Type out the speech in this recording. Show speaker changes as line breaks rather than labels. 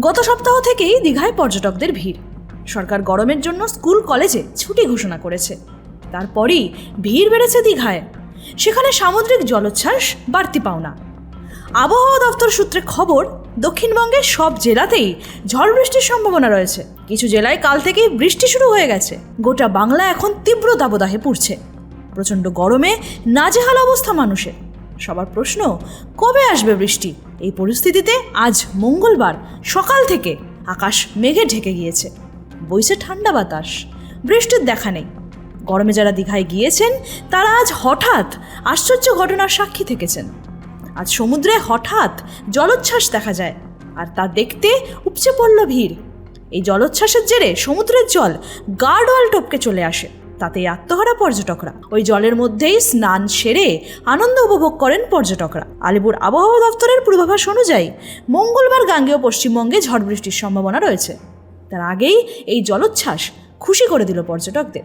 গত সপ্তাহ থেকেই দীঘায় পর্যটকদের ভিড়। সরকার গরমের জন্য স্কুল, কলেজে ছুটি ঘোষণা করেছে। তারপরেই ভিড় বেড়েছে দীঘায়। সেখানে সামুদ্রিক জলোচ্ছ্বাস, বাড়তি পাওনা। আবহাওয়া দপ্তর সূত্রে খবর, দক্ষিণবঙ্গের সব জেলাতেই ঝড় বৃষ্টির সম্ভাবনা রয়েছে। কিছু জেলায় কাল থেকেই বৃষ্টি শুরু হয়ে গেছে। গোটা বাংলা এখন তীব্র দাবদাহে পড়ছে। প্রচণ্ড গরমে নাজেহাল অবস্থা মানুষের। সবার প্রশ্ন, কবে আসবে বৃষ্টি? এই পরিস্থিতিতে আজ মঙ্গলবার, সকাল থেকে আকাশ মেঘে ঢেকে গিয়েছে। বইছে ঠান্ডা বাতাস, বৃষ্টির দেখা নেই। গরমে যারা দীঘায় গিয়েছেন, তারা আজ হঠাৎ আশ্চর্য ঘটনার সাক্ষী থেকেছেন। আজ সমুদ্রে হঠাৎ জলোচ্ছ্বাস দেখা যায়, আর তা দেখতে উপচে পড়ল ভিড়। এই জলোচ্ছ্বাসের জেরে সমুদ্রের জল গার্ডওয়াল টপকে চলে আসে। তাতেই আত্মহারা পর্যটকরা। ওই জলের মধ্যেই স্নান সেরে আনন্দ উপভোগ করেন পর্যটকরা। আলিপুর আবহাওয়া দপ্তরের পূর্বাভাস অনুযায়ী মঙ্গলবার গাঙ্গেয় পশ্চিমবঙ্গে ঝড় বৃষ্টির সম্ভাবনা রয়েছে। তার আগেই এই জলোচ্ছ্বাস খুশি করে দিল পর্যটকদের।